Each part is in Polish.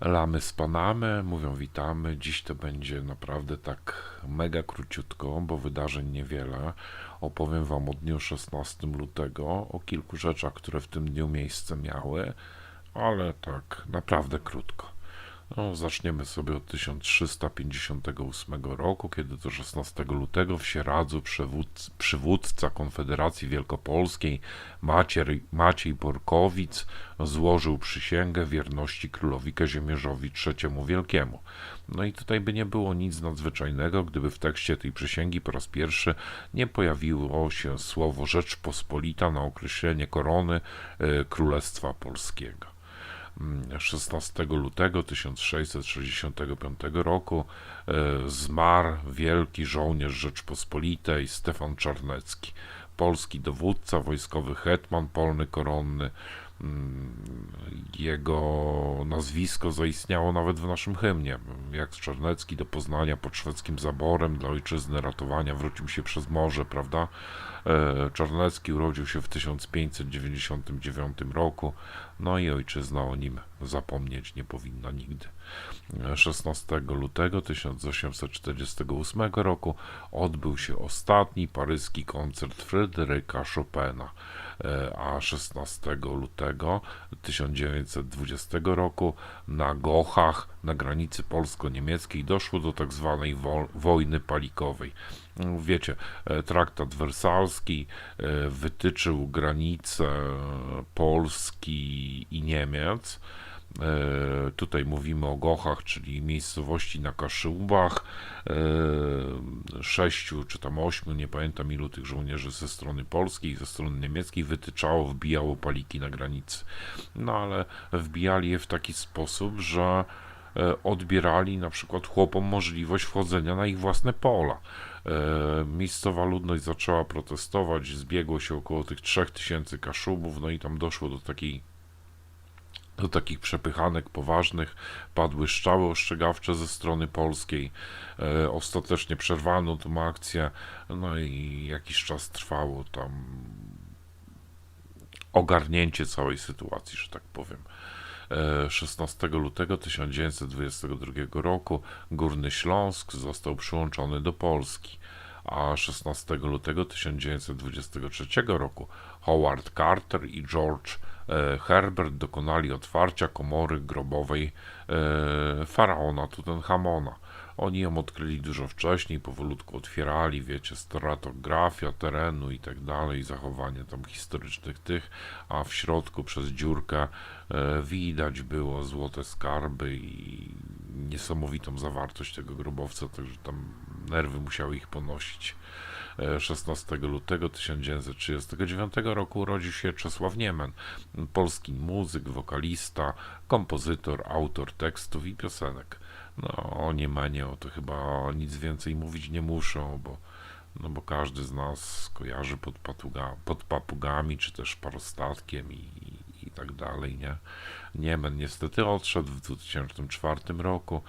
Lamy z Panamy mówią witamy. Dziś to będzie naprawdę tak mega króciutko, bo wydarzeń niewiele. Opowiem Wam o dniu 16 lutego, o kilku rzeczach, które w tym dniu miejsce miały, ale tak naprawdę krótko. No, zaczniemy sobie od 1358 roku, kiedy to 16 lutego w Sieradzu przywódz, przywódca Konfederacji Wielkopolskiej Maciej, Maciej złożył przysięgę wierności królowi Kazimierzowi III Wielkiemu. No i tutaj by nie było nic nadzwyczajnego, gdyby w tekście tej przysięgi po raz pierwszy nie pojawiło się słowo Rzeczpospolita na określenie korony e, Królestwa Polskiego. 16 lutego 1665 roku e, zmarł wielki żołnierz Rzeczpospolitej Stefan Czarnecki, polski dowódca, wojskowy hetman polny koronny. Mm, Jego nazwisko zaistniało nawet w naszym hymnie. Jak Czarnecki do Poznania pod szwedzkim zaborem dla ojczyzny ratowania wrócił się przez morze, prawda? E, Czarnecki urodził się w 1599 roku, no i ojczyzna o nim zapomnieć nie powinna nigdy. E, 16 lutego 1848 roku odbył się ostatni paryski koncert Fryderyka Chopina, E, a 16 lutego 1920 roku na Gochach na granicy polsko-niemieckiej doszło do tak zwanej wo- wojny palikowej. Wiecie, e, traktat wersalski e, wytyczył granice Polski i Niemiec. E, Tutaj mówimy o Gochach, czyli miejscowości na Kaszubach. Sześciu czy tam ośmiu, nie pamiętam ilu tych żołnierzy ze strony polskiej i ze strony niemieckiej wytyczało, wbijało paliki na granicy. No ale wbijali je w taki sposób, że odbierali na przykład chłopom możliwość wchodzenia na ich własne pola. E, Miejscowa ludność zaczęła protestować, zbiegło się około tych 3000 kaszubów, no i tam doszło do takiej do takich przepychanek poważnych padły strzały ostrzegawcze ze strony polskiej. E, ostatecznie przerwano tą akcję, no i jakiś czas trwało tam ogarnięcie całej sytuacji, że tak powiem. E, 16 lutego 1922 roku Górny Śląsk został przyłączony do Polski, a 16 lutego 1923 roku Howard Carter i George e, Herbert dokonali otwarcia komory grobowej e, faraona Tutenchamona. Oni ją odkryli dużo wcześniej, powolutku otwierali, wiecie, stratografia terenu i tak dalej, zachowanie tam historycznych tych, a w środku przez dziurkę e, widać było złote skarby i niesamowitą zawartość tego grobowca, także tam nerwy musiały ich ponosić. E, 16 lutego 1939 roku urodził się Czesław Niemen, polski muzyk, wokalista, kompozytor, autor tekstów i piosenek. No, o Niemenie o to chyba nic więcej mówić nie muszę, bo, no bo każdy z nas kojarzy pod, patuga, pod papugami, czy też parostatkiem i, i tak dalej, nie? Niemen niestety odszedł w 2004 roku.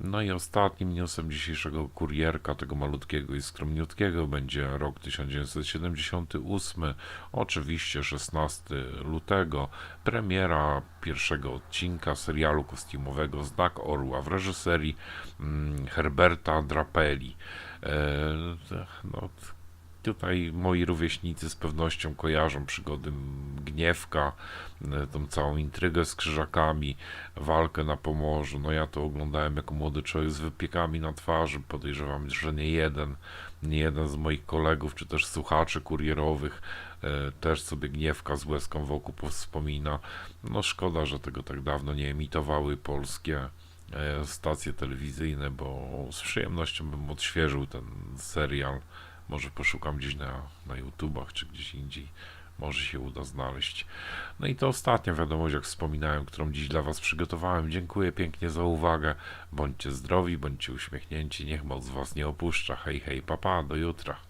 No i ostatnim newsem dzisiejszego kurierka, tego malutkiego i skromniutkiego, będzie rok 1978, oczywiście 16 lutego, premiera pierwszego odcinka serialu kostiumowego Znak Orła w reżyserii mm, Herberta Drapelli. E, no, Tutaj moi rówieśnicy z pewnością kojarzą przygody Gniewka, e, tą całą intrygę z krzyżakami, walkę na Pomorzu. No ja to oglądałem jako młody człowiek z wypiekami na twarzy. Podejrzewam, że nie jeden, nie jeden z moich kolegów, czy też słuchaczy kurierowych e, też sobie Gniewka z łezką wokół powspomina. No szkoda, że tego tak dawno nie emitowały polskie e, stacje telewizyjne, bo z przyjemnością bym odświeżył ten serial. Może poszukam gdzieś na, na YouTubach czy gdzieś indziej. Może się uda znaleźć. No i to ostatnia wiadomość, jak wspominałem, którą dziś dla Was przygotowałem. Dziękuję pięknie za uwagę. Bądźcie zdrowi, bądźcie uśmiechnięci. Niech moc Was nie opuszcza. Hej, hej, papa, do jutra.